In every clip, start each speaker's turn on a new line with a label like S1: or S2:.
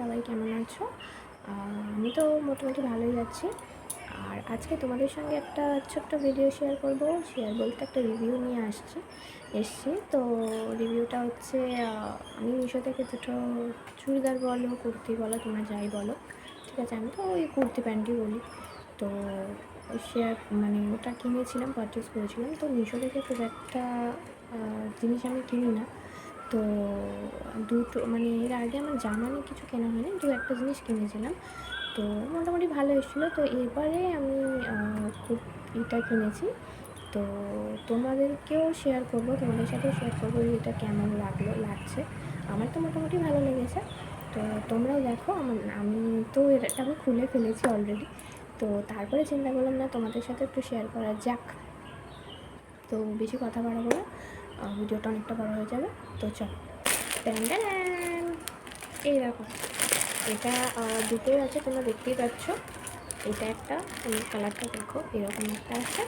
S1: সবাই কেমন আছো? আমি তো মোটামুটি ভালোই আছি। আর আজকে তোমাদের সঙ্গে একটা ছোট্ট ভিডিও শেয়ার করব। শেয়ার বলতে একটা রিভিউ নিয়ে আসছি, এসছি। তো রিভিউটা হচ্ছে আমি মিশো থেকে দুটো চুড়িদার বলো, কুর্তি বলো, তোমরা যাই বলো। ঠিক আছে, আমি তো ওই কুর্তি প্যান্টই বলি। তো শেয়ার মানে ওটা কিনেছিলাম পারচেস করেছিলাম। তো মিশো থেকে খুব একটা জিনিস আমি কিনি না। তো দুটো মানে এর আগে আমার জামা নিয়ে কিছু কেনা হয়নি দু একটা জিনিস কিনেছিলাম। তো মোটামুটি ভালো এসেছিল। তো এবারে আমি খুব এটা কিনেছি। তো তোমাদেরকেও শেয়ার করব, তোমাদের সাথেও শেয়ার করব এটা কেমন লাগল, লাগছে। আমার তো মোটামুটি ভালো লেগেছে। তো তোমরাও দেখো, আমার, আমি তো এটা আমি খুলে ফেলেছি অলরেডি তো তারপরে চিন্তা করলাম না, তোমাদের সাথে একটু শেয়ার করা যাক। তো বেশি কথা বাড়াবো না। ভিডিওটা অনেকটা বড় হয়ে যাবে। তো চল। এই দেখো, এটা দুটোই আছে, তোমরা দেখতেই পাচ্ছ। এটা একটা কালারটা দেখো, এরকম একটা আছে,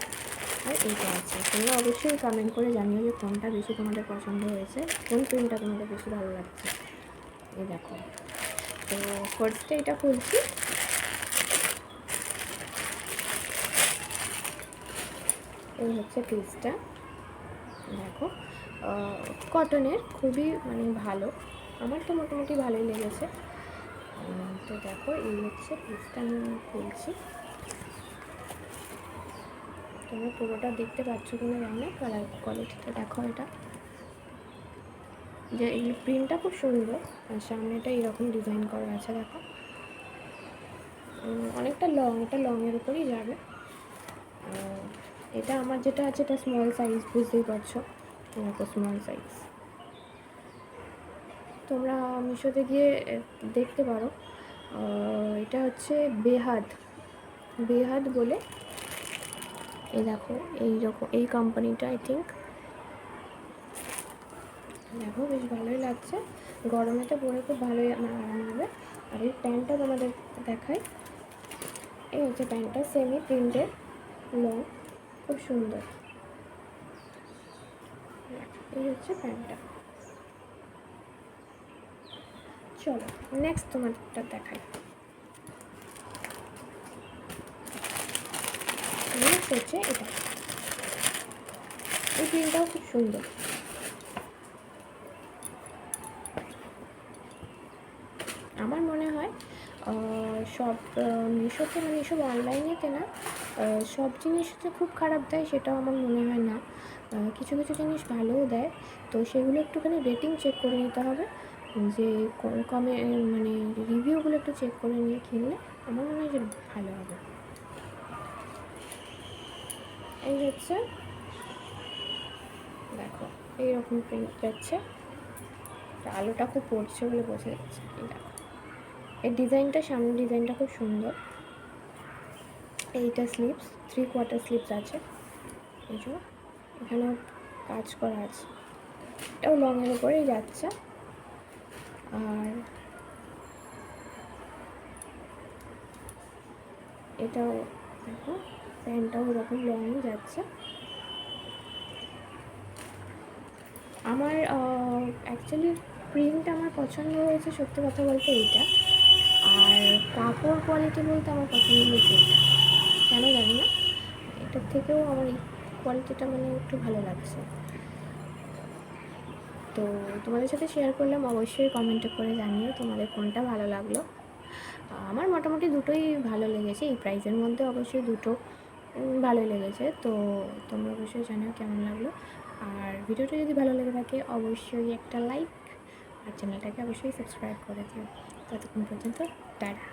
S1: আর এইটা আছে। তোমরা অবশ্যই কমেন্ট করে জানিও যে কোনটা বেশি তোমাদের পছন্দ হয়েছে, কোন প্রিন্টটা তোমাদের বেশি ভালো লাগছে। এই দেখো। তো ফার্স্টে এটা খুলছি। এই হচ্ছে পিসটা দেখো। কটনের খুবই মানে ভালো। আমার তো মোটামুটি ভালোই লেগেছে। তো দেখো, এই হচ্ছে পিসটা আমি খুলছি। তোমরা পুরোটা দেখতে পাচ্ছ কিনা জানি না কালার কোয়ালিটিটা দেখো এটা। যে এই প্রিন্টটা খুব সুন্দর, আর সামনেটা এরকম ডিজাইন করা আছে, দেখো। অনেকটা লং এটা লংয়ের উপরেই যাবে। এটা আমার যেটা আছে, এটা স্মল সাইজ বুঝতেই পারছ। এরকম স্মল সাইজ তোমরা মিশোতে গিয়ে দেখতে পারো এটা হচ্ছে বেহাদ। বেহাদ বলে এই দেখো, এই রকম, এই কোম্পানিটা আই থিঙ্ক দেখো, বেশ ভালোই লাগছে। গরমে তো পরে খুব ভালোই আমার আরাম হবে আর এই প্যান্টটা তোমাদের দেখাই। এই হচ্ছে প্যান্টটা সেমি প্রিন্টের লং খুব সুন্দর। এই হচ্ছে প্যান্টটা। চলো নেক্সট তোমারটা দেখাই। নেক্সট হচ্ছে এটা। এই প্রিন্টটাও খুব সুন্দর। আমার মনে সব মিশোতে মানে এসব অনলাইনেতে না সব জিনিস যে খুব খারাপ দেয়, সেটাও আমার মনে হয় না। কিছু কিছু জিনিস ভালোও দেয়। তো সেগুলো একটুখানি রেটিং চেক করে নিতে হবে, যে কমে মানে রিভিউগুলো একটু চেক করে নিয়ে কিনলে আমার মনে হয় যে ভালো হবে। এই হচ্ছে, দেখো, এইরকম প্রিন্ট যাচ্ছে। আলোটা খুব পড়ছে বলে বোঝা যাচ্ছে। দেখো। এর ডিজাইনটা, সামনের ডিজাইনটা খুব সুন্দর। এইটা স্লিপস থ্রি কোয়ার্টার স্লিপস আছে। এই এখানেও কাজ করা আছে। এটাও লংয়ের উপরেই যাচ্ছে। আর এটাও দেখো, প্যান্টটাও ওরকম লংই যাচ্ছে। আমার অ্যাকচুয়ালি প্রিন্ট আমার পছন্দ হয়েছে, সত্যি কথা বলতে এইটা। আর কাপড় কোয়ালিটি বলতে আমার পছন্দ হয়েছে এটা। কেন জানি না, এটার থেকেও আমার এই কোয়ালিটিটা মানে একটু ভালো লাগছে। তো তোমাদের সাথে শেয়ার করলাম, অবশ্যই কমেন্টে করে জানিও তোমাদের কোনটা ভালো লাগল। আমার মোটামুটি দুটোই ভালো লেগেছে, এই প্রাইসের মধ্যে অবশ্যই দুটো ভালোই লেগেছে। তো তোমরা অবশ্যই জানিও কেমন লাগল। আর ভিডিওটা যদি ভালো লেগে থাকে, অবশ্যই একটা লাইক আর চ্যানেলটাকে অবশ্যই সাবস্ক্রাইব করে দিও ততক্ষণ পর্যন্ত টাটা